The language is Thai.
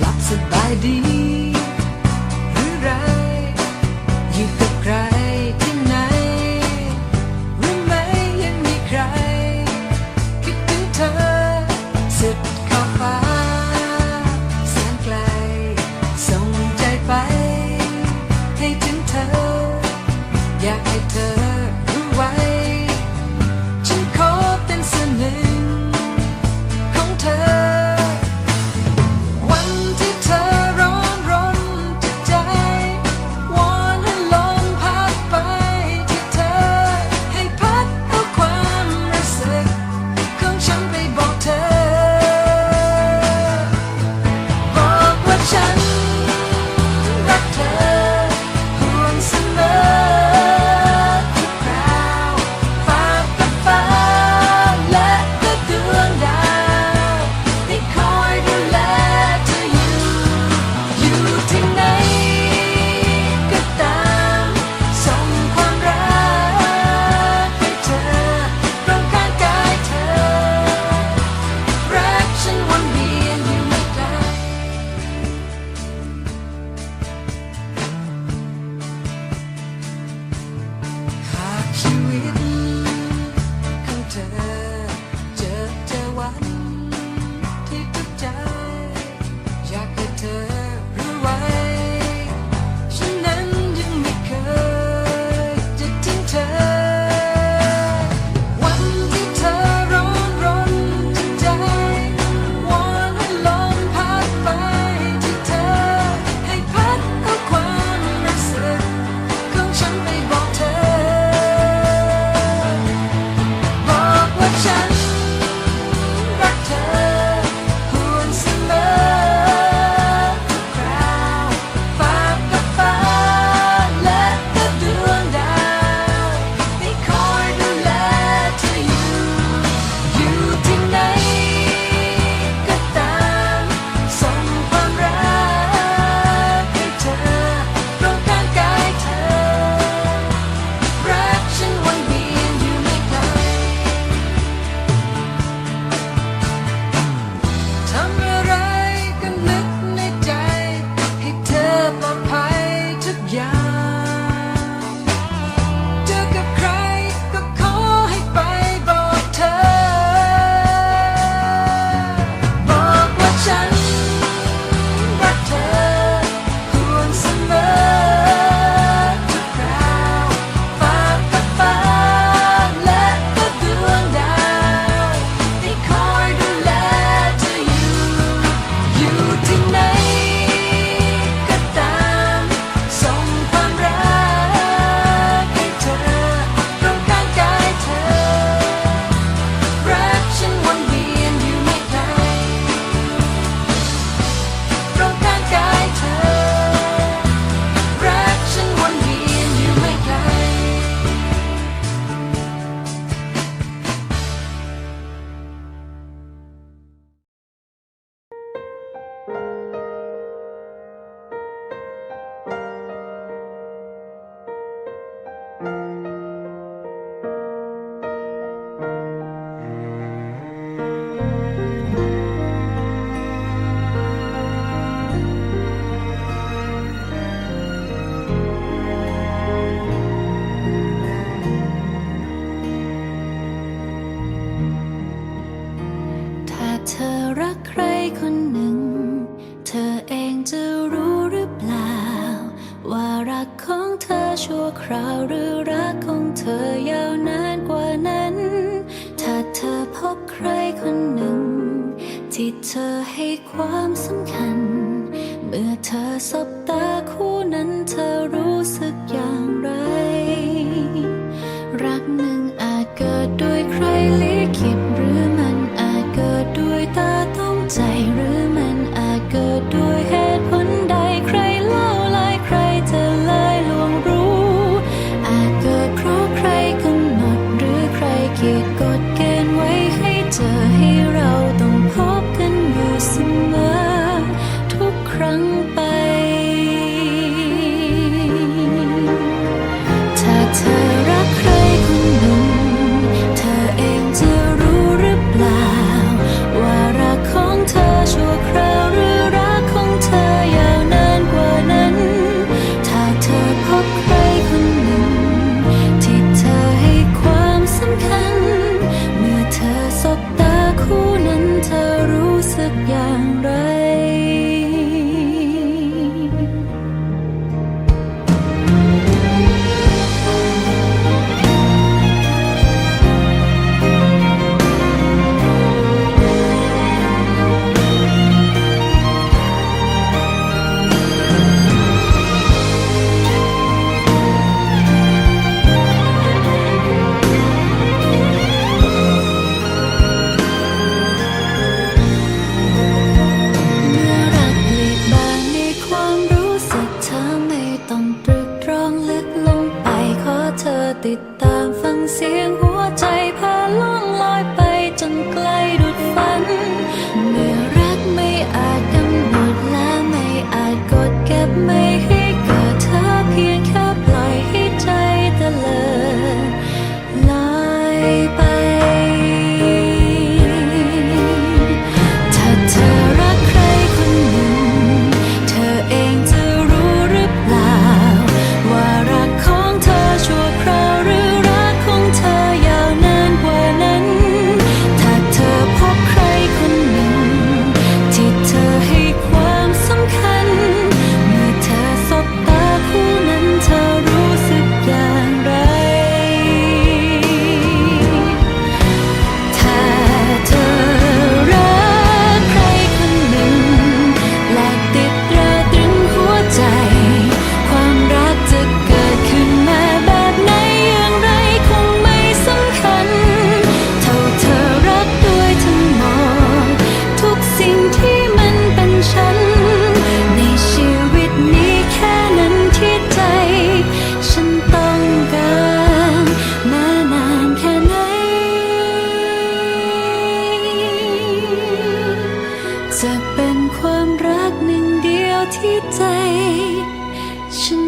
Lots of ideas หรือรักของเธอยาวนานกว่านั้น ถ้าเธอพบใครคนหนึ่ง ที่เธอให้ความสำคัญ เมื่อเธอสบตาคู่นั้นเธอรู้สึกอย่างไร hook ต้องตรึกตรองลึกลงไปขอเธอติดตามฟังเสียงหัว ความรักหนึ่งเดียวที่ใจ ฉัน